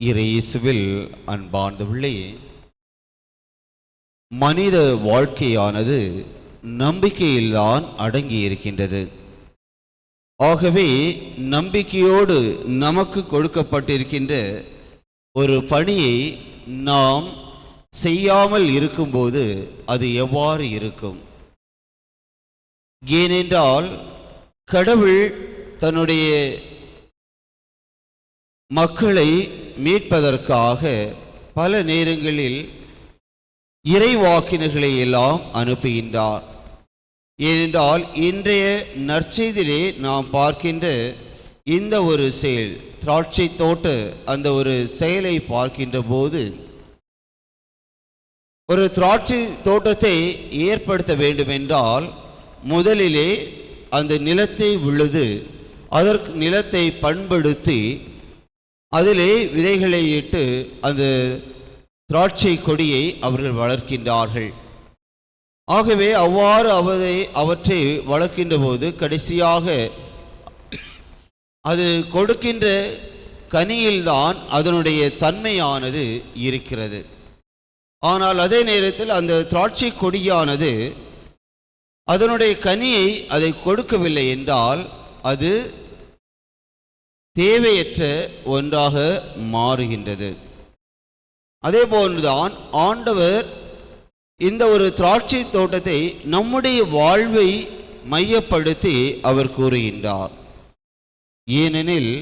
இயேசுவில் அன்பார்ந்தவில்லை மனித வாழ்க்கையானது நம்பிக்கையில்தான் அடங்கி இருக்கின்றது ஆகவே நம்பிக்கையோடு நமக்கு கொடுக்கப்பட்டிருக்கின்ற ஒரு பணியை நாம் செய்யாமல் இருக்கும்போது அது எவ்வாறு இருக்கும்? ஏனென்றால் கடவுள் தன்னுடைய மக்களை மீட்பதற்காக பல நேரங்களில் இறைவாக்கினர்களை எல்லாம் அனுப்புகின்றார். ஏனென்றால் இன்றைய நற்செய்தியிலே நாம் பார்க்கின்ற இந்த ஒரு செயல் திராட்சை தோட்ட அந்த ஒரு செயலை பார்க்கின்ற போது ஒரு திராட்சை தோட்டத்தை ஏற்படுத்த வேண்டுமென்றால் முதலிலே அந்த நிலத்தை உழுது அதற்கு நிலத்தை பண்படுத்தி அதிலே விதைகளை இட்டு அந்த திராட்சை கொடியை அவர்கள் வளர்க்கின்றார்கள். ஆகவே அவ்வாறு அவதை அவற்றை வளர்க்கின்ற போது கடைசியாக அது கொடுக்கின்ற கனியில்தான் அதனுடைய தன்மையானது இருக்கிறது. ஆனால் அதே நேரத்தில் அந்த திராட்சை கொடியானது அதனுடைய கனியை அதை கொடுக்கவில்லை என்றால் அது தேவையற்ற ஒன்றாக மாறுகின்றது. அதே போன்றுதான் ஆண்டவர் இந்த ஒரு திராட்சை தோட்டத்தை நம்முடைய வாழ்வை மையப்படுத்தி அவர் கூறுகின்றார். ஏனெனில்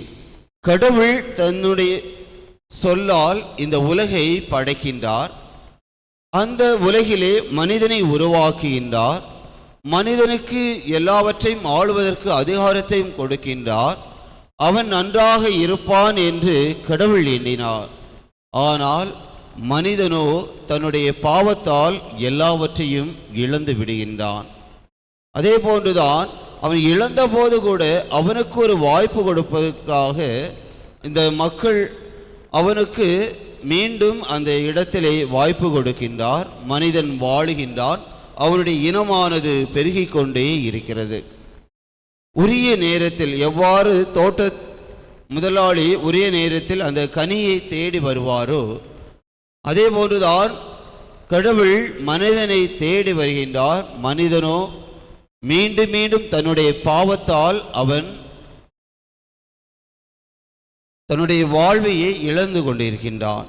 கடவுள் தன்னுடைய சொல்லால் இந்த உலகை படைக்கின்றார். அந்த உலகிலே மனிதனை உருவாக்குகின்றார். மனிதனுக்கு எல்லாவற்றையும் ஆளுவதற்கு அதிகாரத்தையும் கொடுக்கின்றார். அவன் நன்றாக இருப்பான் என்று கடவுள் எண்ணினார். ஆனால் மனிதனோ தன்னுடைய பாவத்தால் எல்லாவற்றையும் இழந்து விடுகின்றான். அதே போன்றுதான் அவன் இழந்த போது கூட அவனுக்கு ஒரு வாய்ப்பு கொடுப்பதற்காக இந்த மக்கள் அவனுக்கு மீண்டும் அந்த இடத்திலே வாய்ப்பு கொடுக்கின்றார். மனிதன் வாழுகின்றான். அவனுடைய இனமானது பெருகிக் கொண்டே இருக்கிறது. உரிய நேரத்தில் எவ்வாறு தோட்ட முதலாளி உரிய நேரத்தில் அந்த கனியை தேடி வருவாரோ அதே போன்றுதான் கடவுள் மனிதனை தேடி வருகின்றார். மனிதனோ மீண்டும் மீண்டும் தன்னுடைய பாவத்தால் அவன் தன்னுடைய வாழ்வையை இழந்து கொண்டிருக்கின்றான்.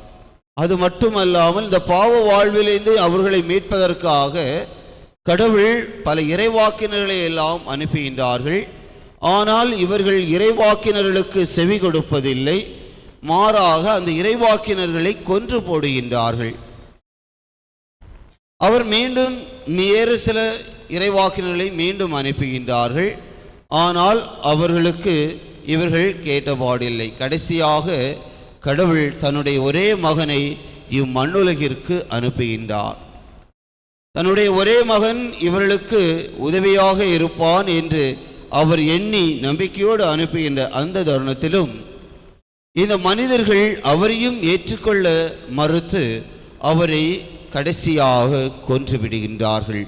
அது மட்டுமல்லாமல் இந்த பாவ வாழ்விலிருந்து அவர்களை மீட்பதற்காக கடவுள் பல இறைவாக்கினர்களை எல்லாம் அனுப்புகின்றார்கள். ஆனால் இவர்கள் இறைவாக்கினர்களுக்கு செவி கொடுப்பதில்லை. மாறாக அந்த இறைவாக்கினர்களை கொன்று போடுகின்றார்கள். அவர் மீண்டும் வேறு சில இறைவாக்கினர்களை மீண்டும் அனுப்புகின்றார்கள். ஆனால் அவர்களுக்கு இவர்கள் கேட்டபாடில்லை. கடைசியாக கடவுள் தன்னுடைய ஒரே மகனை இம்மண்ணுலகிற்கு அனுப்புகின்றார். தன்னுடைய ஒரே மகன் இவர்களுக்கு உதவியாக இருப்பான் என்று அவர் எண்ணி நம்பிக்கையோடு அனுப்புகின்ற அந்த தருணத்திலும் இந்த மனிதர்கள் அவரையும் ஏற்றுக்கொள்ள மறுத்து அவரை கடைசியாக கொன்று விடுகின்றார்கள்.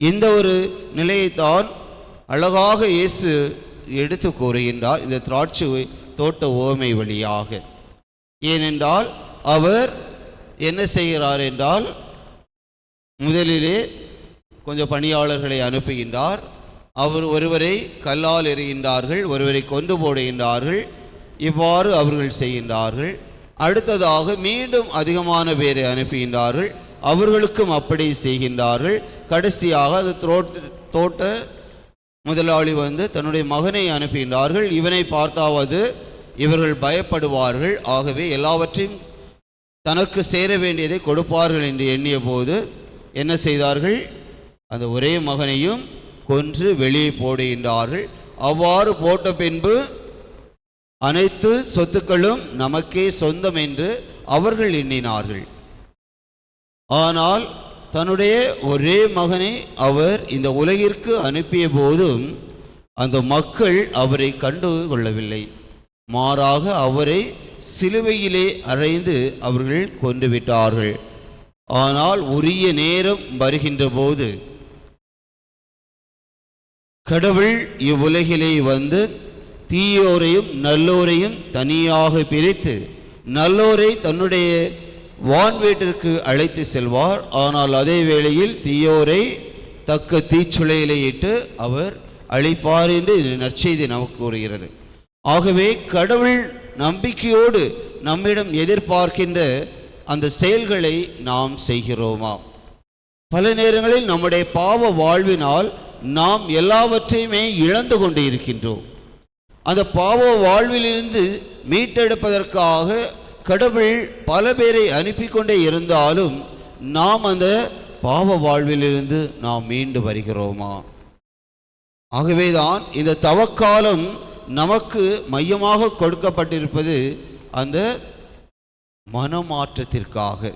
இந்த ஒரு நிலையைத்தான் அழகாக இயேசு எடுத்து கூறுகின்றார் இந்த திராட்சை தோட்ட ஓமை வழியாக. ஏனென்றால் அவர் என்ன செய்கிறார் என்றால் முதலிலே கொஞ்சம் பணியாளர்களை அனுப்புகின்றார். அவர் ஒருவரை கல்லால் எறிகின்றார்கள் ஒருவரை கொண்டு போடுகின்றார்கள். இவ்வாறு அவர்கள் செய்கின்றார்கள். அடுத்ததாக மீண்டும் அதிகமான பேரை அனுப்புகின்றார்கள். அவர்களுக்கும் அப்படி செய்கின்றார்கள். கடைசியாக அது தோட்ட தோட்ட முதலாளி வந்து தன்னுடைய மகனை அனுப்புகின்றார்கள். இவனை பார்த்தாவது இவர்கள் பயப்படுவார்கள். ஆகவே எல்லாவற்றையும் தனக்கு சேர வேண்டியதை கொடுப்பார்கள் என்று எண்ணிய போது என்ன செய்தார்கள்? அந்த ஒரே மகனையும் கொன்று வெளியே போடுகின்றார்கள். அவ்வாறு போட்ட பின்பு அனைத்து சொத்துக்களும் நமக்கே சொந்தம் என்று அவர்கள் எண்ணினார்கள். ஆனால் தன்னுடைய ஒரே மகனை அவர் இந்த உலகிற்கு அனுப்பிய போதும் அந்த மக்கள் அவரை கண்டு கொள்ளவில்லை. மாறாக அவரை சிலுவையிலே அறைந்து அவர்கள் கொன்றுவிட்டார்கள் ஆனால் உரிய நேரம் வருகின்ற போது கடவுள் இவ்வுலகிலே வந்து தீயோரையும் நல்லோரையும் தனியாக பிரித்து நல்லோரை தன்னுடைய வான் வீட்டிற்கு அழைத்து செல்வார். ஆனால் அதே வேளையில் தீயோரை தக்க தீச்சுளையிலே இட்டு அவர் அழிப்பார் என்று இது நற்செய்தி நமக்கு கூறுகிறது. ஆகவே கடவுள் நம்பிக்கையோடு நம்மிடம் எதிர்பார்க்கின்ற அந்த செயல்களை நாம் செய்கிறோமா? பல நேரங்களில் நம்முடைய பாவ வாழ்வினால் நாம் எல்லாவற்றையுமே இழந்து கொண்டு இருக்கின்றோம் அந்த பாவ வாழ்விலிருந்து மீட்டெடுப்பதற்காக கடவுள் பல பேரை அனுப்பி கொண்டே இருந்தாலும் நாம் அந்த பாவ வாழ்விலிருந்து நாம் மீண்டு வருகிறோமா? ஆகவேதான் இந்த தவக்காலம் நமக்கு மையமாக கொடுக்கப்பட்டிருப்பது அந்த மனமாற்றத்திற்காக.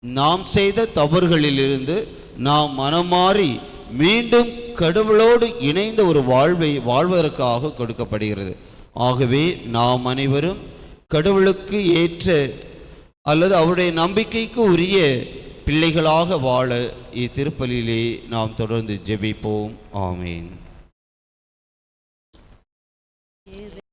நாம் செய்த தவறுகளிலிருந்து நாம் மனம் மாறி மீண்டும் கடவுளோடு இணைந்த ஒரு வாழ்வை வாழ்வதற்காக கொடுக்கப்படுகிறது. ஆகவே நாம் அனைவரும் கடவுளுக்கு ஏற்ற அல்லது அவருடைய நம்பிக்கைக்கு உரிய பிள்ளைகளாக வாழ இத்திருப்பலிலே நாம் தொடர்ந்து ஜெபிப்போம். ஆமேன்.